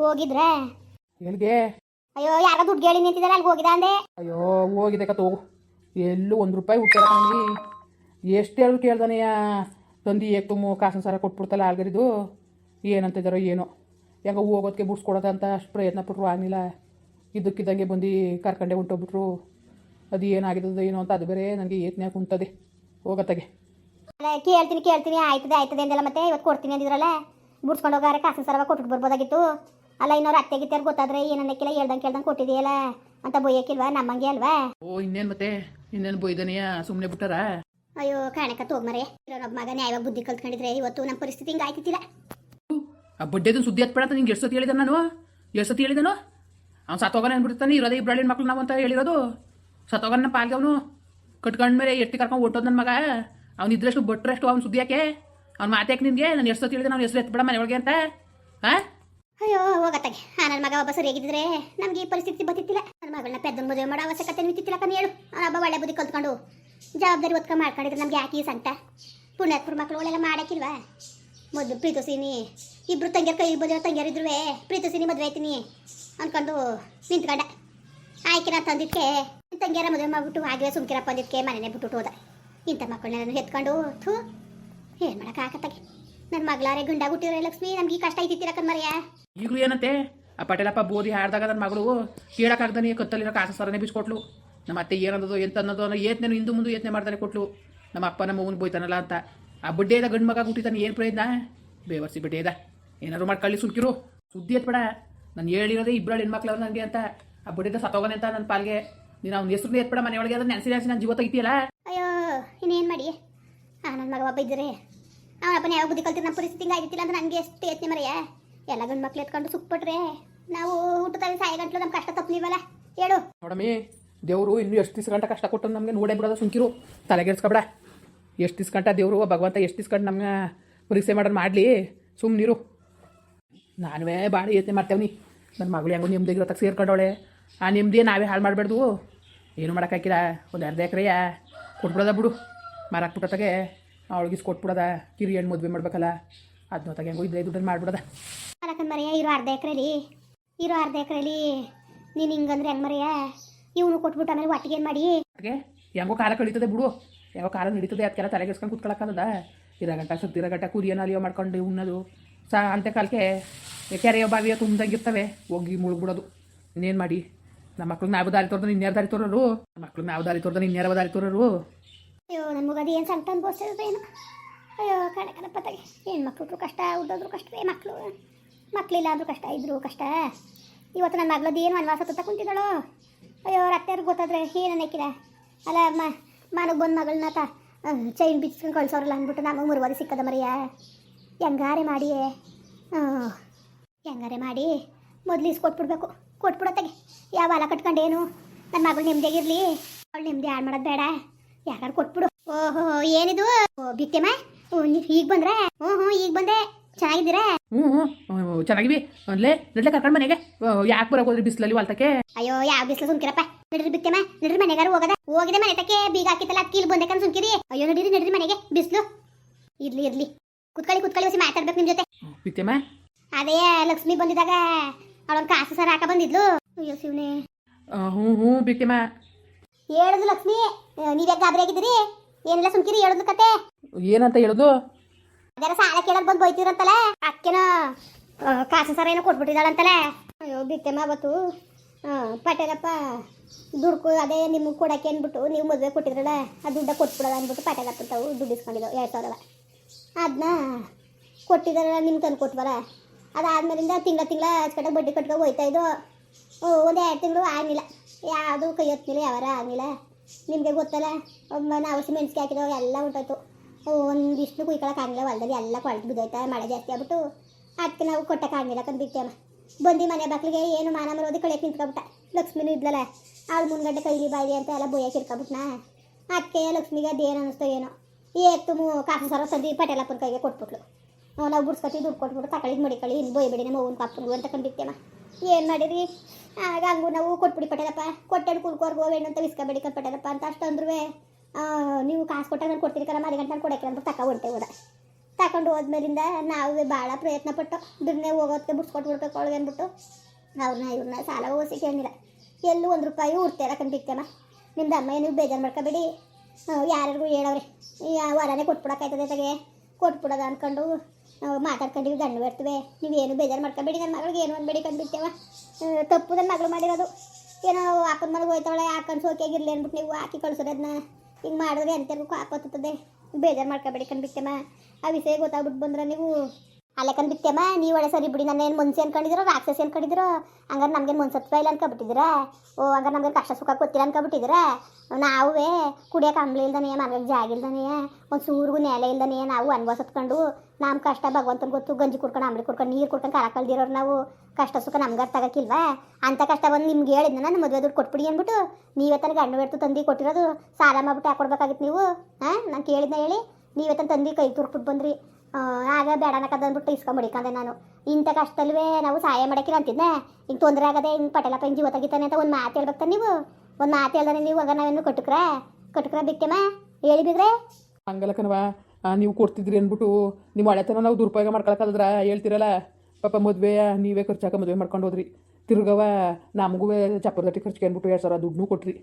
ಹೋಗಿದ್ರೆ? ಎಲ್ಲಿಗೆ? ಅಯ್ಯೋ ಯಾರೋ ದುಡ್ಡು ಹೇಳಿ ನಿಂತಿದ್ದಾರೆ ಅಲ್ಲಿ ಹೋಗಿದ ಅಂದೆ? ಅಯ್ಯೋ ಹೋಗಿದೆ ಕತ್ ಹೋಗು ಎಲ್ಲೂ ಒಂದು ರೂಪಾಯಿ ಹುಟ್ಟಿ ಎಷ್ಟು ಹೇಳು ಕೇಳ್ದಾನೆಯ ತಂದು ಏಕ್ ತುಂಬ ಕಾಸಿನ ಸರ ಕೊಟ್ಬಿಡ್ತಲ್ಲ ಆಲ್ಗರಿದು ಏನಂತಿದ್ದಾರೋ ಏನೋ. ಹೆಂಗ ಹೋಗೋದಕ್ಕೆ ಬಿಡ್ಸ್ಕೊಡೋದಂತ ಅಷ್ಟು ಪ್ರಯತ್ನ ಪಟ್ಟರು ಆಗಲಿಲ್ಲ. ಇದ್ದಕ್ಕಿದ್ದಂಗೆ ಬಂದು ಕರ್ಕಂಡೆ ಹೊಂಟೋಗ್ಬಿಟ್ರು ಅದು ಏನಾಗಿದ್ದದ ಏನೋ ಅಂತ ಅದು ಬೇರೆ ನನಗೆ ಏತ್ನ್ಯಾಗ ಕುಂತದೆ. ಹೋಗತ್ತಾಗೆ. ಕೇಳ್ತೀನಿ ಕೇಳ್ತೀನಿ. ಆಯ್ತದೆ ಆಯ್ತದೆ ಅಂದೆಲ್ಲ ಮತ್ತೆ ಇವತ್ತು ಕೊಡ್ತೀನಿ ಅಂದಿದ್ರಲ್ಲ? ಬಿಡ್ಸ್ಕೊಂಡು ಹೋಗಾರೆ ಕಾಸಿನ ಸರವ ಕೊಟ್ಬಿಟ್ಟು ಬರ್ಬೋದಾಗಿತ್ತು. ಅಲ್ಲ ಇನ್ನೊರು ಅತ್ತೆ ಗಿತ್ತೆಯರ್ ಗೊತ್ತಾದ್ರೆ ಏನನ್ನಕ್ಕಿಲ್ಲ ಹೇಳ್ದಂಗೆ ಕೇಳ್ದಂಗೆ ಕೊಟ್ಟಿದೆಯಲ್ಲ? ಅಂತ ಬೊಯ್ಯಕ್ಕಿಲ್ವಾ ನಮ್ಮಂಗೆ ಅಲ್ವಾ? ಓ ಇನ್ನೇನು ಮತ್ತೆ? ಇನ್ನೇನು ಬೈದನೆಯ? ಸುಮ್ಮನೆ ಬಿಟ್ಟಾರ? ಅಯ್ಯೋ ಕಾಣಕ ತೋಗ್ಮರೆ ಇರೋನೊಬ್ಬ ಮಗ ನ್ಯಾಯವಾಗಿ ಬುದ್ಧಿ ಕಲ್ತ್ಕೊಂಡಿದ್ರೆ ಇವತ್ತು ನಮ್ಮ ಪರಿಸ್ಥಿತಿ ಹಿಂಗೆ ಆಯ್ತಿತ್ತಿಲ್ಲ ಆ ಬಡ್ಡೆದನ್ ಸುದ್ದಿ ಹತ್ಬೇಡ ನಿಂಗೆ ಎಷ್ಟು ಸತಿ ಹೇಳಿದ ನಾನು? ಎಷ್ಟು ಸತಿ ಹೇಳಿದನು? ಅವ್ನು ಸತ್ತೋಗನ ಅಂದ್ಬಿಡ್ತಾನೆ ಇರೋದೇ ಇಬ್ಬರಳ್ಳಿ ಮಕ್ಳು ನಾವು ಅಂತ ಹೇಳಿರೋದು. ಸತ್ತೋಗನ ಪಾಲ್ಗೆ ಅವನು. ಕಟ್ಕೊಂಡ ಮೇಲೆ ಎತ್ತಿ ಕರ್ಕೊಂಡು ಹೊಟ್ಟೋದು ನನ್ನ ಮಗ. ಅವ್ನು ಇದ್ರಷ್ಟು ಬಟ್ಟರಷ್ಟು ಅವ್ನು ಸುದ್ದಿ ಯಾಕೆ? ಅವ್ನು ಮಾತಾಕೆ ನಿನಗೆ ನಾನು ಎಷ್ಟು ಸತಿ ಹೇಳಿದೆ? ನಾನು ಹೆಸರು ಎತ್ಬೇಡ ಮನೆಯೊಳಗೆ ಅಂತ. ಹಾಂ ಅಯ್ಯೋ, ಹೋಗತ್ತಾಗೆ. ಆ ನನ್ನ ಮಗ ಒಬ್ಬ ಸರಿಯಾಗಿದ್ರೆ ನಮ್ಗೆ ಈ ಪರಿಸ್ಥಿತಿ ಬತ್ತಿತ್ತಿಲ್ಲ ನನ್ನ ಮಗಳನ್ನ ಪೆದ್ದ ಮದುವೆ ಮಾಡೋ ಅವಶ್ಯಕತೆ ನಿಂತಿತ್ತಿಲ್ಲ ಕಣ್ಣು ಹೇಳು. ಅವನೊಬ್ಬ ಒಳ್ಳೆ ಬುದ್ಧಿ ಕಲ್ತ್ಕೊಂಡು ಜವಾಬ್ದಾರಿ ಒತ್ಕೊಂಡು ಮಾಡ್ಕೊಂಡಿದ್ರೆ ನಮ್ಗೆ ಯಾಕೆ ಈ ಸಂಕಟ? ಮಕ್ಕಳು ಮಕ್ಕಳುಗಳೆಲ್ಲ ಮಾಡಕ್ಕಿಲ್ವಾ? ಮೊದಲು ಪ್ರೀತಸಿನಿ, ಇಬ್ರು ತಂಗಿಯರ್ ಕೈ ಬದಿಯೋ ತಂಗಿಯರಿದ್ರು ಪ್ರೀತಸಿನಿ ಮದುವೆ ಆಯ್ತೀನಿ ಅಂದ್ಕೊಂಡು ನಿಂತ್ಕೊಂಡ. ಆಯ್ಕೆ ನಾ ತಂದಿದ್ಕೆ ತಂಗಿಯರ ಮದುವೆ ಮಾಡ್ಬಿಟ್ಟು ಹಾಗೆ ಸುಮ್ಕಿರಪ್ಪ ಅಂದಿದ್ಕೆ ಮನೆನೇ ಬಿಟ್ಟು ಹೋದ. ಇಂಥ ಮಕ್ಕಳನ್ನ ನಾನು ಎತ್ಕೊಂಡು ಥೂ, ಏನು ಮಾಡೋಕ್ಕಾಗತ್ತಾಗೆ? ನನ್ನ ಮಗಳಾರೆ ಗುಂಡ ಹುಟ್ಟಿರೋ ಲಕ್ಷ್ಮಿ ನಮ್ಗೆ ಈ ಕಷ್ಟ ಐತಿತ್ತಿರ ಕಣ್ಮರಿಯಾ ಈಗಲೂ ಏನಂತೆ? ಆ ಪಟೇಲಪ್ಪ ಬೋಧಿ ಹಾಡ್ದಾಗ ನನ್ನ ಮಗಳು ಕೇಳಕ್ಕಾಗ್ದಾನೆ ಕತ್ತಲಿರೋ ಕಾಸ ಸರನೆ ಬಿಸ್ಕೊಟ್ಲು ನಮ್ಮ ಅತ್ತೆ ಏನಂದದು ಎಂತ ಅನ್ನೋದು ಅನ್ನೋ ಏತ್ನೇನು ಹಿಂದೂ ಮುಂದೆ ಯೋಚನೆ ಮಾಡ್ತಾನೆ ಕೊಟ್ಲು. ನಮ್ಮ ಅಪ್ಪ ನಮ್ಮ ಅವ್ವನ್ ಬೋಯ್ತಾನಲ್ಲ ಅಂತ. ಆ ಬಡ್ಡೆದ ಗಂಡು ಮಗ ಹುಟ್ಟಿತಾನೆ ಏನು ಪ್ರಯೋಜನ? ಬೇವರ್ಸಿ ಬಡ್ಡೆದ. ಏನಾದ್ರು ಮಾಡ್ಕೊಳ್ಳಿ ಸುಳ್ಕಿರು ಸುದ್ದಿ ಎತ್ಬೇಡ. ನಾನು ಹೇಳಿರೋದೇ ಇಬ್ಬರು ಹೆಣ್ಮಕ್ಳು ಅವ್ರು ನನಗೆ ಅಂತ. ಆ ಬಡ್ಡೆದ ಸತ್ತೋಗನೆ ಅಂತ ನನ್ನ ಪಾಲ್ಗೆ. ನೀನು ಅವ್ನ ಹೆಸರು ಎತ್ಬೇಡ ಮನೆಯೊಳಗೆ ಅದನ್ನ ನೆನೆಸಿ ನೆನೆಸಿ ನನ್ನ ಜೀವ ತೆಗಿತೀಯಲ್ಲ? ಅಯ್ಯೋ ಇನ್ನೇನು ಮಾಡಿ? ನನ್ನ ಮಗ ಒಬ್ಬ ಇದ್ದರೆ ಅವನಪ್ಪನ ಯಾವ ಬುದ್ಧಿ ಕಲ್ತಿರ್ ನಮ್ಮ ಪರಿಸ್ಥಿತಿ ಹಿಂಗೆ ಅಂದ್ರೆ ನನಗೆ ಎಷ್ಟು ಯತ್ನೆ ಮರೆಯ ಎಲ್ಲ ಗಂಡು ಮಕ್ಳು ಎತ್ಕೊಂಡು ಸುಕ್ಬಿಟ್ರೆ ನಾವು ಊಟದಲ್ಲಿ ಸಾಯ ಗಂಟ್ಲು ನಮ್ಮ ಕಷ್ಟ ತಪ್ಪಲಿವಲ್ಲ ಹೇಳು. ನೋಡಮ್ಮಿ, ದೇವರು ಇನ್ನು ಎಷ್ಟು ದಿವಸ ಗಂಟ ಕಷ್ಟ ಕೊಟ್ಟು ನಮಗೆ ನೋಡೇ ಬಿಡೋದು ಸುಂಕಿರು ತಲೆಗೆಡ್ಸ್ಕೊಬೇಡ. ಎಷ್ಟು ದಿವ್ಸ ಗಂಟ ದೇವರು, ಭಗವಂತ ಎಷ್ಟು ದಿವ್ಸ ಗಂಟೆ ನಮ್ಗೆ ಪರೀಕ್ಷೆ ಮಾಡೋಣ ಮಾಡಲಿ. ಸುಮ್ಮನಿರು ನಾನುವೇ ಭಾಳ ಯೋಚನೆ ಮಾಡ್ತೇವ್ನಿ. ನನ್ನ ಮಗಳು ಹೆಂಗೋ ನೆಮ್ಮದಿಗಿರೋ ತಕ್ಕ ಸೇರ್ಕೊಂಡವಳೆ. ಆ ನೆಮ್ಮದಿ ನಾವೇ ಹಾಳು ಮಾಡಬಾರ್ದು ಏನು ಮಾಡೋಕ್ಕಾಗಿಲ್ಲ ಒಂದು ಅರ್ಧ ಎಕರೆಯ? ಕೊಟ್ಬಿಡೋದ ಬಿಡು. ಮಾರಾಕ್ಬಿಟ್ಟತ್ತಾಗೆ ಅವಳಿಗೆ ಕೊಟ್ಬಿಡೋದ? ಕಿರಿ ಹೆಣ್ಣು ಮದುವೆ ಮಾಡ್ಬೇಕಲ್ಲ? ಅದನ್ನ ತಗ ಹೆಂಗೋ ಇದ್ರೆ ದುಡ್ಡನ್ನು ಮಾಡ್ಬಿಡೋದ. ಅಲಕನ್ ಮರೆಯ ಇರೋ ಅರ್ಧ ಎಕರೆಲಿ. ಇರೋ ಅರ್ಧ ಎಕರೆಲಿ. ನೀನು ಹಿಂಗಂದ್ರೆ ಹೆಂಗೆ ಮರೆಯ? ಇವನು ಕೊಟ್ಬಿಟ್ಟು ಆಮೇಲೆ ಒಟ್ಟಿಗೆ ಏನು ಮಾಡಿ? ಅದಕ್ಕೆ ಹೆಂಗೋ ಕಾಲ ಕಳೀತದೆ ಬಿಡು. ಯಾವ ಕಾಲ ನಡೀತದೆ. ಅದಕ್ಕೆಲ್ಲ ತಲೆಗೆಸ್ಕೊಂಡು ಕುತ್ಕೊಳಕ್ಕದ ಇರೋ ಗಂಟ ಸುತ್ತಿರ ಗಂಟ ಕುರಿಯನ್ನು ಅಲಿಯೋ ಮಾಡ್ಕೊಂಡು ಉಣ್ಣೋದು. ಸಾ ಅಂತೆ ಕಾಲಕ್ಕೆ ಕೆರೆಯೋ ಬಾವಿಯೋ ತುಂಬ್ದಂಗಿರ್ತವೆ. ಹೋಗಿ ಮುಳುಗ್ಬಿಡೋದು. ಇನ್ನೇನು ಮಾಡಿ? ನಮ್ಮ ಮಕ್ಳಿಗೆ ನಾವು ದಾರಿ ತೋರ್ದ ಇನ್ಯಾರು ದಾರಿ ತೋರೋರು ನಮ್ಮ ಮಕ್ಳಿಗೆ ನಾವು ದಾರಿ ತೋರ್ದ ಇನ್ಯಾರ ದಾರಿ ತೋರೋರು ಅಯ್ಯೋ ನಮಗೆ ಅದು ಏನು ಸಂಕಟ ಅನ್ಬೋಸ್ತಿರೋದು ಏನು. ಅಯ್ಯೋ, ಕಣ ಏನು ಹೆಣ್ಮಕ್ಳು ಕಷ್ಟ ಹುಟ್ಟೋದ್ರು ಕಷ್ಟವೇ ಮಕ್ಕಳು ಮಕ್ಕಳಿಲ್ಲ ಕಷ್ಟ, ಇದ್ರು ಕಷ್ಟ. ಇವತ್ತು ನನ್ನ ಮಗಳದ್ದು ಏನು ವನವಾಸ ತುತ್ತ ಕುಂತಿದ್ದಾಳೋ? ಅಯ್ಯೋ, ರಕ್ತರು ಗೊತ್ತಾದ್ರೆ ಏನು ಅನ್ನಕ್ಕಿಲ್ಲ ಅಲ್ಲ, ಮ, ಮನಗೆ ಬಂದು ಮಗಳನ್ನ ತ ಚೈನ್ ಬಿಚ್ಕೊಂಡು ಕಳ್ಸೋರಲ್ಲ ಅಂದ್ಬಿಟ್ಟು ನಮಗೆ ಮುರುವಾದಿ ಸಿಕ್ಕದ ಮರಿಯ? ಹೆಂಗಾರೆ ಮಾಡಿ? ಹೆಂಗಾರೆ ಮಾಡಿ? ಮೊದಲು ಇಸ್ಕೊಟ್ಬಿಡ್ಬೇಕು ಕೊಟ್ಬಿಡತ್ತಾಗೆ ಯಾವ ಹೊಲ ಕಟ್ಕೊಂಡೇನು? ನನ್ನ ಮಗಳು ನೆಮ್ಮದಿಯಾಗಿರಲಿ ಅವಳು ನೆಮ್ಮದಿ ಹಾಳು ಮಾಡೋದು ಬೇಡ. ಯಾರು ಕೊಟ್ಬಿಡು. ಓಹೋ ಏನಿದು? ಓ ಬಿತ್ತೆಮ್ಮ ಈಗ ಬಂದ್ರೆ? ಹ್ಞೂ ಹ್ಞೂ ಈಗ ಬಂದೆ. ಚೆನ್ನಾಗಿದ್ದೀರಾ? ಹ್ಞೂ ಹ್ಞೂ ಚೆನ್ನಾಗಿವಿ. ಅಲ್ಲೇ ನಡ್ಲೆ ಕರ್ಕೊಂಡು ಮನೆಗೆ. ಯಾಕೆ ಬರೋಕೆ ಹೋದ್ರಿ ಬಿಸಿಲಲ್ಲಿ ಹೊಲ್ತಕ್ಕೆ ಅಯ್ಯೋ ಯಾವ ಬಿಸಿಲು ಸುಮ್ಕಿರಪ್ಪ. ನಡ್ರಿ ಬಿತ್ತೆಮ್ಮ ನಡ್ರಿ ಮನೆಗಾರು ಹೋಗದ. ಹೋಗಿದೆ ಮನೆ ತಕ್ಕೆ ಬೀಗ ಹಾಕಿತಲ್ಲ ಅಕ್ಕಿ ಇಲ್ಲಿ ಬಂದೆ ಸುಮ್ಕಿರಿ. ಅಯ್ಯೋ ನಡೀರಿ ನಡ್ರಿ ಮನೆಗೆ ಬಿಸಿಲು. ಇರ್ಲಿ ಇರ್ಲಿ. ಕುತ್ಕೊಳ್ಳಿ ಕುತ್ಕೊಳ್ಳಿ ಹೊಸಿ ಮಾತಾಡ್ಬೇಕು ನಿಮ್ಮ ಜೊತೆ. ಬಿತ್ತೆಮ್ಮ ಅದೇ ಲಕ್ಷ್ಮಿ ಬಂದಿದಾಗ ಅವಳೊಂದು ಕಾಸು ಸರ್ ಹಾಕ ಬಂದಿದ್ಲು. ಅಯ್ಯೋ ಶಿವನೇ. ಹ್ಞೂ ಹ್ಞೂ ಬಿತ್ತೆಮ್ಮ ಹೇಳುದು ಲಕ್ಷ್ಮಿ. ನೀವೇ ಗಾಬರಿ ಆಗಿದ್ದೀರಿ? ಏನಿಲ್ಲ ಸುಮ್ಕಿರಿ ಹೇಳುದು ಕತೆ. ಏನಂತ ಹೇಳುದು? ಅದರ ಸಾಲ ಕೇಳಕ್ ಬಂದು ಬೈತೀರಂತಲ್ಲ ಅಕ್ಕಿನ ಕಾಸು ಸರ ಏನೋ ಕೊಟ್ಬಿಟ್ಟಿದ್ದಾಳಂತಲ್ಲ ಅಯ್ಯೋ ಬಿತ್ತೆಮ್ಮ ಅವತ್ತು ಪಟೇಲಪ್ಪ ದುಡ್ಕು ಅದೇ ನಿಮಗೆ ಕೊಡಕ್ಕೆ ಅಂದ್ಬಿಟ್ಟು ನೀವು ಮದುವೆ ಕೊಟ್ಟಿದ್ರಲ್ಲ ಆ ದುಡ್ಡ ಕೊಟ್ಬಿಡೋದ ಅಂದ್ಬಿಟ್ಟು ಪಟೇಲಪ್ಪ ತಾವು ದುಡ್ಡು ಇಸ್ಕೊಂಡಿದ್ದವು ಎರಡು ಸಾವಿರ. ಅದನ್ನ ಕೊಟ್ಟಿದ್ದಾರಲ್ಲ ನಿಮ್ಗೆ ತಂದು ಕೊಟ್ಬಾರ ಅದಾದ್ಮೇಲಿಂದ ತಿಂಗಳ ತಿಂಗಳ ಕಡೆ ಬಡ್ಡಿ ಕಟ್ಕೊಂಡು ಹೋಯ್ತಾ ಇದ್ದು ಒಂದು ಎರಡು ತಿಂಗಳು ಆಗಲಿಲ್ಲ. ಯಾವುದು ಕೈ ಹತ್ತಿಲ್ಲ ಯಾವಾರ ಆಗಲಿಲ್ಲ. ನಿಮಗೆ ಗೊತ್ತಲ್ಲ? ನಾವು ಮೆಣಸಿಗೆ ಹಾಕಿದೋ ಎಲ್ಲ ಉಂಟಾಯ್ತು. ಒಂದಿಷ್ಟು ಕುಯ್ಕೊಳಕ್ಕೆ ಆಗಲಿಲ್ಲ ಹೊಲದಲ್ಲಿ ಎಲ್ಲ ಕೊಳತು ಬಿದ್ದೋಯ್ತಾ, ಮಳೆ ಜಾಸ್ತಿ ಆಗ್ಬಿಟ್ಟು ಅದಕ್ಕೆ ನಾವು ಕೊಟ್ಟಕ್ಕಾಗಿಲ್ಲ ಕಂಡು ಬಿಡ್ತೇವ ಬಂದು ಮನೆ ಬಾಕ್ಲಿಗೆ ಏನು ಮಾನ ಮರೋದು ಕಳೆ ನಿಂತ್ಕೊಬಿಟ್ಟ. ಲಕ್ಷ್ಮಿನೂ ಇದ್ಲಲ್ಲ, ಅವಳು ಮುಂದ್ಗಡೆ ಕೈಲಿ ಬಾಯಿ ಅಂತ ಎಲ್ಲ ಬೊಯ್ಯಕ್ಕೆ ಇಟ್ಕೊಬಿಟ್ನಾ ಅದಕ್ಕೆ ಲಕ್ಷ್ಮಿಗೆ ಅದೇನು ಅನ್ನಿಸ್ತೋ ಏನೋ. ಏತ್ತು ಕಾಸು ಸರ ಸದಿ ಪಟೇಲಪ್ಪನ ಕೈಗೆ ಕೊಟ್ಬಿಟ್ಲು. ನಾವು ಬಿಡ್ಸ್ಕೊತೀವಿ, ದುಡ್ಡು ಕೊಟ್ಬಿಟ್ಟು ತಕಳಿದ್ ಮಡಿಕಳಿ ಇನ್ನು ಬೊಯ್ಬೇಡಿ ನಮ್ಮ ಅವ್ನ ಪಾಪನ್ಗು ಅಂತ ಕಂಡಿತ್ತೇಮ ಏನು ಮಾಡಿರಿ ಆಗ ಹಂಗೂ ನಾವು ಕೊಟ್ಬಿಡಿ ಪಟ್ಟದಪ್ಪ ಕೊಟ್ಟೆಡು ಕುಲ್ಕೋರ್ಗು ಹೆಣ್ಣು ಅಂತ ಇಸ್ಕೊಬೇಡಿ ಕಣ್ ಪಟ್ಟದಪ್ಪ ಅಂತ ಅಷ್ಟು ಅಂದ್ರೂ ನೀವು ಕಾಸು ಕೊಟ್ಟಾಗ ನಾನು ಕೊಡ್ತೀನಿ ಕರ ಗಂಟೆ ನಾನು ಕೊಡಕ್ಕೆ ಅಂದ್ಬಿಟ್ಟು ತಕ ಹೊಂಟೆ ಹೋದ. ತಗೊಂಡು ಹೋದ್ಮೇಲಿಂದ ನಾವು ಭಾಳ ಪ್ರಯತ್ನ ಪಟ್ಟು. ದುಡ್ಡನ್ನೇ ಹೋಗೋದಕ್ಕೆ ಬಿಡ್ಸ್ಕೊಟ್ಟು ಬಿಡ್ಬೇಕು ಅವಳಿಗೆ ಅಂದ್ಬಿಟ್ಟು. ಅವ್ರನ್ನ ಇವ್ರನ್ನ ಸಾಲ ಓಸಿ ಕೇಳಿಲ್ಲ ಎಲ್ಲೂ ಒಂದು ರೂಪಾಯಿ ಉಡ್ತೇರ ಕಂಡಿತ್ತೇಮ್ಮ ನಿಮ್ದು ಅಮ್ಮ ನೀವು ಬೇಜಾರು ಮಾಡ್ಕೋಬೇಡಿ. ಯಾರಿಗೂ ಹೇಳವ್ರಿ. ವರನೇ ಕೊಟ್ಬಿಡೋಕ್ಕಾಯ್ತದೆ ತಗೆ. ಕೊಟ್ಬಿಡೋದ ಅಂದ್ಕೊಂಡು ನಾವು ಮಾತಾಡ್ಕೊಂಡಿವಿ ಗಂಡು ಬರ್ತೀವಿ. ನೀವೇನು ಬೇಜಾರು ಮಾಡ್ಕೋಬೇಡಿ ನನ್ನ ಮಗಳಿಗೆ ಏನು ಒಂದು ಕಂಡಿತ್ತೇವ ತಪ್ಪು ನನ್ನ ಮಗಳು ಮಾಡಿರೋದು. ಏನೋ ಹಾಕೊಂಡು ಮನೆಗೆ ಹೋಯ್ತಾವಳೆ ಹಾಕೊಂಡು ಸೋಕಿಯಾಗಿರ್ಲಿ ಅಂದ್ಬಿಟ್ಟು ನೀವು ಹಾಕಿ ಕಳ್ಸೋದನ್ನ ಹಿಂಗೆ ಮಾಡಿದ್ರೆ ಎಂತೆಗೂ ಹಾಕೋತದೆ ಬೇಜಾರು ಮಾಡ್ಕೋಬೇಡಿ ಕಂಡ್ಬಿಟ್ಟೆಮ್ಮ ಆ ವಿಷಯ ಗೊತ್ತಾಗ್ಬಿಟ್ಟು ಬಂದ್ರೆ ನೀವು ಅಲ್ಲೇ ಕಂಡ್ಬಿಟ್ಟೆಮ್ಮ ನೀವು ಒಳ್ಳೆ ಸರಿ ಬಿಡಿ, ನನ್ನ ಏನು ಮುನ್ಸಿ ಅನ್ಕೊಂಡಿದ್ದೀರೋ ರಾಕ್ಷಸಿ ಅನ್ಕೊಂಡಿದ್ದೀರೋ ಹಂಗಾರೆ ನಮ್ಗೇನು ಮುನ್ಸತ್ವ ಇಲ್ಲ ಅನ್ಕೊಬಿಟ್ಟಿದ್ದೀರಾ ಓ, ಹಂಗಾರೆ ನಮ್ಗೆ ಕಷ್ಟ ಸುಖ ಗೊತ್ತಿಲ್ಲ ಅನ್ಕೊಬಿಟ್ಟಿದ್ದೀರಾ ನಾವೇ ಕುಡಿಯೋಕೆ ಅಂಬ್ಲಿ ಇಲ್ದನೇ ಮನೆಗೆ ಜಾಗ ಇಲ್ದನೇ ಒಂದು ಸೂರಿಗೂ ನೆಲೆ ಇಲ್ದನೇ ನಾವು ಅನ್ಭವಿಸತ್ಕೊಂಡು ನಮ್ಮ ಕಷ್ಟ ಭಗವಂತನ ಗೊತ್ತು, ಗಂಜಿ ಕುಡ್ಕೊಂಡು ಅಂಬ್ಲಿ ಕುಡ್ಕೊಂಡು, ನೀರು ಕುಡ್ಕೊಂಡು ಕರ ಕಳ್ದಿರೋರು ನಾವು. ಕಷ್ಟ ಸುಖ ನಮ್ಗೆ ತಗೋಕಿಲ್ವಾ ಅಂಥ ಕಷ್ಟ ಬಂದು ನಿಮ್ಗೆ ಹೇಳಿದ್ನ ನಾನು ಮದುವೆ ದುಡ್ಡು ಕೊಟ್ಬಿಡಿ ಅಂದ್ಬಿಟ್ಟು ನೀವೇ ತನಕ ಗಂಡು ಬೆಡ್ತು ತಂದು ಕೊಟ್ಟಿರೋದು, ಸಾಲ ಮಾಡ್ಬಿಟ್ಟು ಹಾಕೊಡ್ಬೇಕಾಗಿತ್ತು ನೀವು? ಹಾಂ, ನಾನು ಕೇಳಿದ್ನ ಹೇಳಿ, ನೀವೇ ತನ ತಂದು ಕೈ ತುರ್ಕ್ಬಿಟ್ಟು ಬಂದ್ರಿ. ಆಗ ಬೇಡ ಅನ್ನಕದ ಅಂದ್ಬಿಟ್ಟು ಇಸ್ಕೊಂಬಿಡಿಕಂದೆ ನಾನು. ಇಂಥ ಕಷ್ಟಲ್ವೇ ನಾವು ಸಹಾಯ ಮಾಡಕ್ಕಿಲ್ಲ ಅಂತಿದ್ದೆ ಹಿಂಗೆ ತೊಂದರೆ ಆಗದೆ ಹಿಂಗೆ ಪಟೇಲಪ್ಪ ಹಿಂಗೆ ಜೀವ ತೆಗಿತಾನೆ ಅಂತ ಒಂದು ಮಾತು ಹೇಳ್ಬೇಕು ನೀವು? ಒಂದು ಮಾತು ಹೇಳ್ದಾನೆ ನೀವು ಆಗ ನಾವೇನು ಕಟ್ಟಕ್ರ ಕಟ್ಟಕ್ರ ಬಿಟ್ಟೆಮ್ಮ? ಹೇಳಿ ಬಿಗ್ರೆ. ನೀವು ಕೊಡ್ತಿದ್ರಿ ಅಂದ್ಬಿಟ್ಟು ನಿಮ್ಮ ಹಳೆತನ ನಾವು ದುರುಪಯೋಗ ಮಾಡ್ಕೊಳಕ್ಕಾದ್ರ ಹೇಳ್ತಿರಲ್ಲ? ಪಾಪ ಮದುವೆ, ನೀವೇ ಹಾಕ ಮದುವೆ ಮಾಡ್ಕೊಂಡು ಹೋದ್ರಿ. ತಿರ್ಗವ ನಮಗೂ ಚಪ್ಪರದಟ್ಟಿ ಖರ್ಚು ಅಂದ್ಬಿಟ್ಟು ಎರಡು ಸಾವಿರ ದುಡ್ಡು ಕೊಟ್ರಿ.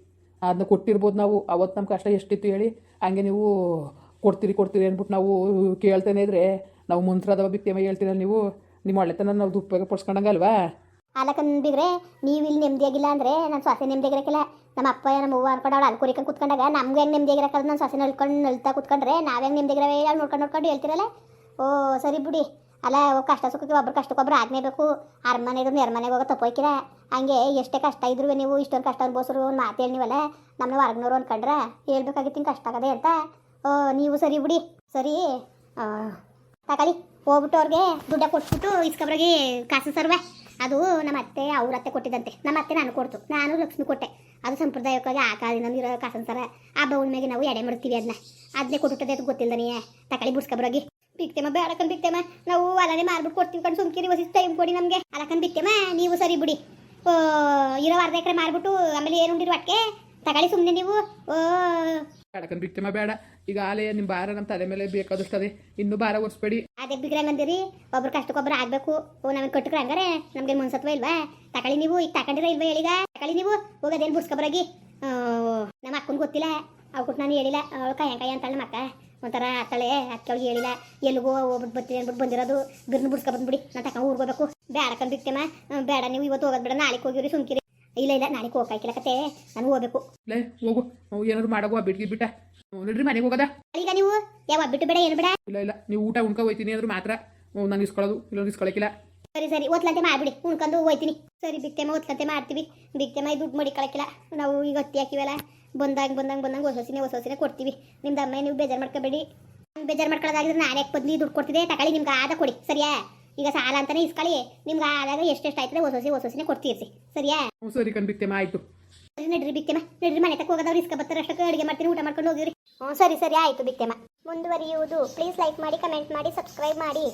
ಅದನ್ನ ಕೊಟ್ಟಿರ್ಬೋದು ನಾವು. ಅವತ್ತು ನಮ್ಮ ಕಷ್ಟ ಎಷ್ಟಿತ್ತು ಹೇಳಿ? ಹಂಗೆ ನೀವು ಕೊಡ್ತೀರಿ ಕೊಡ್ತೀರಿ ಅಂದ್ಬಿಟ್ಟು ನಾವು ಕೇಳ್ತಾನೆ ಇದ್ರೆ, ನಾವು ಮಂತ್ರದ ಬಿತ್ತೇಮ ಹೇಳ್ತೀರಲ್ಲ ನೀವು, ನಿಮ್ಮ ಒಳ್ಳೆತನ ನಾವು ದುರುಪಯೋಗ ಪಡ್ಸ್ಕೊಂಡಂಗಲ್ವಾ ಅಲ್ಲಕನ್ ಬಿಗ್ರೆ ನೀವು ಇಲ್ಲಿ ನೆಮ್ಮದಿಯಾಗಿಲ್ಲ ಅಂದರೆ ನನ್ನ ಸೊಸೆ ನೆಮ್ಮದಿಯಾಗಿರಕ್ಕಿಲ್ಲ ನಮ್ಮ ಅಪ್ಪ, ನಮ್ಮ ಅವ್ವ ಅನ್ಕೊಂಡು ಅವಳು ಅಲ್ಕೋರಿಕೊಂಡು ಕುತ್ಕೊಂಡಾಗ ನಮ್ಗೆ ಹೆಂಗೆ ನೆಮ್ಮದಿಯಾಗಿರಕ್ಕಲ್ಲ ನನ್ನ ಸೊಸೆ ನೋಡ್ಕೊಂಡು ನಲ್ತಾ ಕುತ್ಕೊಂಡ್ರೆ ನಾವು ಹೆಂಗೆ ನೆಮ್ಮದಿಯಾಗಿರವೆ ಅವ್ಳು ನೋಡ್ಕೊಂಡು ನೋಡ್ಕೊಂಡು ಹೇಳ್ತಿರಲ್ಲ? ಓ, ಸರಿ ಬಿಡಿ. ಅಲ್ಲ ಕಷ್ಟ ಸುಖಕ್ಕೆ ಒಬ್ರು ಕಷ್ಟಕ್ಕೊಬ್ರು ಆಗ್ನೇಬೇಕು ಅರಮನೆ ಇದ್ರು ನೆರಮನೆಗೆ ಹೋಗೋ ತಪ್ಪೋಯ್ಕಿರ ಹಂಗೆ ಎಷ್ಟೇ ಕಷ್ಟ ಇದ್ರು ನೀವು ಇಷ್ಟೊಂದು ಕಷ್ಟ ಅನ್ಬೋಸ್ರು ಒಂದು ಮಾತು ಹೇಳಿ ನೀವಲ್ಲ ನಮ್ಮನ್ನ ಹೊರಗ್ನವ್ರು ಅನ್ಕೊಂಡ್ರೆ ಹೇಳ್ಬೇಕಾಗಿತ್ತು ಹಿಂಗೆ ಕಷ್ಟ ಆಗದೆ ಅಂತ. ನೀವು ಸರಿ ಬಿಡಿ. ಸರಿ ತಗೊಳ್ಳಿ. ಹೋಗ್ಬಿಟ್ಟು ಅವ್ರಿಗೆ ದುಡ್ಡ ಕೊಟ್ಬಿಟ್ಟು ಇಸ್ಕೊಬ್ರಿಗೆ ಕಾಸು ಸರ್ವೆ. ಅದು ನಮ್ಮ ಅತ್ತೆ, ಅವ್ರ ಅತ್ತೆ ಕೊಟ್ಟಿದ್ದಂತೆ. ನಮ್ಮ ಅತ್ತೆ ನಾನು ಕೊಡ್ತು. ನಾನು ಲಕ್ಷ್ಮಿ ಕೊಟ್ಟೆ. ಅದು ಸಂಪ್ರದಾಯಕ್ಕಾಗಿ ಆ ಕಾಲದಿಂದ ಇರೋ ಕಾಸನ್ ಸರ ಹಬ್ಬ ಉಣ್ಮೆಗೆ ನಾವು ಎಡೆ ಮಾಡ್ತೀವಿ ಅದನ್ನ ಅದನ್ನೇ ಕೊಟ್ಟುತ್ತದೆ ಅದು ಗೊತ್ತಿಲ್ಲದನೇ ತಕಳಿ ಬಿಡ್ಸ್ಕೊಬ್ರಿಗೆ ಬಿಕ್ತೇಮ ಬೇಡಕನ್ ಬಿಕ್ತೇಮ ನಾವು ಅಲ್ಲೇ ಮಾರ್ಬಿಟ್ಟು ಕೊಡ್ತೀವಿ ಕಣ್ ಸುಮ್ಕಿರಿ ಹೊಸ ಟೈಮ್ ಕೊಡಿ ನಮಗೆ. ಅಲಕನ್ ಬಿಕ್ತೇಮ ನೀವು ಸರಿ ಬಿಡಿ. ಇರೋ ಅರ್ಧ ಎಕರೆ ಮಾರ್ಬಿಟ್ಟು ಆಮೇಲೆ ಏನು ಉಂಡಿರು ಅಟ್ಕೆ ತಗಳಿ ಸುಮ್ಮನೆ ನೀವು. ಓ. ಬೇಡ. ಈಗ ಆಲಯ ನಿಮ್ಮ ಭಾರ ನಮ್ಮ ತಲೆ ಮೇಲೆ ಬೇಕಾದಷ್ಟು ಅದೇ ಇನ್ನೂ ಭಾರ ಒರೆಸ್ಬೇಡಿ ಅದೇ ಬಿಗ್ರೆ ಬಂದಿರಿ ಒಬ್ರು ಕಷ್ಟಕ್ಕೊಬ್ರು ಆಗ್ಬೇಕು. ಓ ನಮಗೆ ಕೊಟ್ಟಕ್ರೆ ಹಂಗಾರೆ ನಮ್ಗೆ ಮನ್ಸತ್ವ ಇಲ್ವಾ? ತಕಳಿ ನೀವು ಈಗ ತಕೊಂಡಿರ ಇಲ್ವಾ ಹೇಳೀಗ? ತಕಳಿ ನೀವು ಹೋಗೋದೇನು ಬುಡ್ಸ್ಕೊಬ್ರಾಗಿ? ನಮ್ಮ ಅಕ್ಕನ ಗೊತ್ತಿಲ್ಲ. ಅವ್ಕೊಟ್ಟು ನಾನು ಹೇಳಿಲ್ಲ. ಅವಳು ಕೈ ಕೈ ಅಂತಾಳೆ ನಮ್ಮ ಅಕ್ಕ ಒಂಥರ ಅತ್ತಳೆ ಅತ್ತಳಿಗೆ ಹೇಳಿಲ್ಲ. ಎಲ್ಲಿಗೋ ಹೋಗ್ಬಿಟ್ಟು ಬರ್ತೀನಿ ಅಂದ್ಬಿಟ್ಟು ಬಂದಿರೋದು. ಬಿರ್ನ ಬಿಡ್ಸ್ಕೊಬಂದ್ಬಿಡಿ ನಾನು ತಕೊಂಡು ಊರಿಗೆ ಹೋಗ್ಬೇಕು. ಬೇಡ ಕಂದಿಕ್ತೇಮ ಬೇಡ ನೀವು ಇವತ್ತು ಹೋಗೋದು ಬೇಡ. ನಾಳೆ ಹೋಗಿರಿ ಸುಮ್ಕಿರಿ. ಇಲ್ಲ ಇಲ್ಲ ನಾಳೆ ಹೋಗಿ ಕತೆ. ನಾನು ಹೋಗ್ಬೇಕು. ಲೇ ಹೋಗು. ಏನಾದ್ರು ಮಾಡಗೋ ಬಿಟ್ಗಿ ಬಿಟ್ಟ. ನಡ್ರಿ ಮನೆಗೆ ಹೋಗದ. ಈಗ ನೀವು? ಯಾವ ಬಿಟ್ಟು ಬೇಡ ಏನು ಬೇಡ? ಇಲ್ಲ ಇಲ್ಲ ನೀವು ಊಟ ಉಣ್ಕೊ ಹೋಯ್ತೀನಿ ಅಂದ್ರೆ ಮಾತ್ರ. ನಂಗೆ ಇಸ್ಕೊಳ್ಳೋದು ಇಲ್ಲ ಇಸ್ಕೊಳಕಿಲ್ಲ. ಸರಿ ಸರಿ ಒತ್ಲಂತೆ ಮಾಡ್ಬಿಡಿ ಉಣ್ಕೊಂಡು ಹೋಯ್ತೀನಿ. ಸರಿ ಬಿಕ್ತೆಮ್ಮ ಒತ್ಲಂತೆ ಮಾಡ್ತೀವಿ. ಬಿಕ್ತೆಮ್ಮ ದುಡ್ಡು ಮಡಿಕೊಳಕಿಲ್ಲ ನಾವು ಈಗ ಹೊತ್ತಿ ಹಾಕಿವಲ್ಲ ಬಂದಾಗ ಬಂದಂಗೆ ಬಂದಂಗೆ ಹೊಸ ಹೊಸಿನೇ ಹೊಸ ಹೊಸಿನೇ ಕೊಡ್ತೀವಿ. ನಿಮ್ದು ಅಮ್ಮ ನೀವು ಬೇಜಾರು ಮಾಡ್ಕೋಬೇಡಿ. ಬೇಜಾರು ಮಾಡ್ಕೊಳ್ಳೋದಾಗಿದ್ರೆ ನಾನು ಯಾಕೆ ಬದ್ಲಿ ದುಡ್ಡು ಕೊಡ್ತಿದ್ದೆ ತಗೊಳ್ಳಿ ನಿಮ್ಗೆ ಆದ ಕೊಡಿ ಸರಿಯಾ? ಈಗ ಸಾಲ ಅಂತಾನೆ ಇಸ್ಕೊಳ್ಳಿ. ನಿಮ್ಗೆ ಆದಾಗ ಎಷ್ಟೆಷ್ಟು ಆಯ್ತದೆ ಹೊಸ ಹೊಸಿ ಹೊಸ ಹೊಸಿನೇ ಕೊಡ್ತೀರಿ ಸರಿಯಾ? ಸರಿ ಕಣ್ಬಿಕ್ತೇಮ ಆಯಿತು. ಸರಿ ನಡ್ರಿ ಬಿಕ್ತೆಮ್ಮ ನಡ್ರಿ ಮನೆ ತಕ್ಕ ಹೋಗೋದವ್ರು ಇಸ್ಕೊ ಬರ್ತಾರೆ ಅಷ್ಟಕ್ಕೆ ಅಡುಗೆ ಮಾಡ್ತೀನಿ ಊಟ ಮಾಡ್ಕೊಂಡು ಹೋಗಿರಿ. ಹ್ಞೂ ಸರಿ ಸರಿ ಆಯಿತು ಬಿತ್ತೆಮ್ಮ ಮುಂದುವರಿಯುವುದು. ಪ್ಲೀಸ್ ಲೈಕ್ ಮಾಡಿ ಕಮೆಂಟ್ ಮಾಡಿ ಸಬ್ಸ್ಕ್ರೈಬ್ ಮಾಡಿ.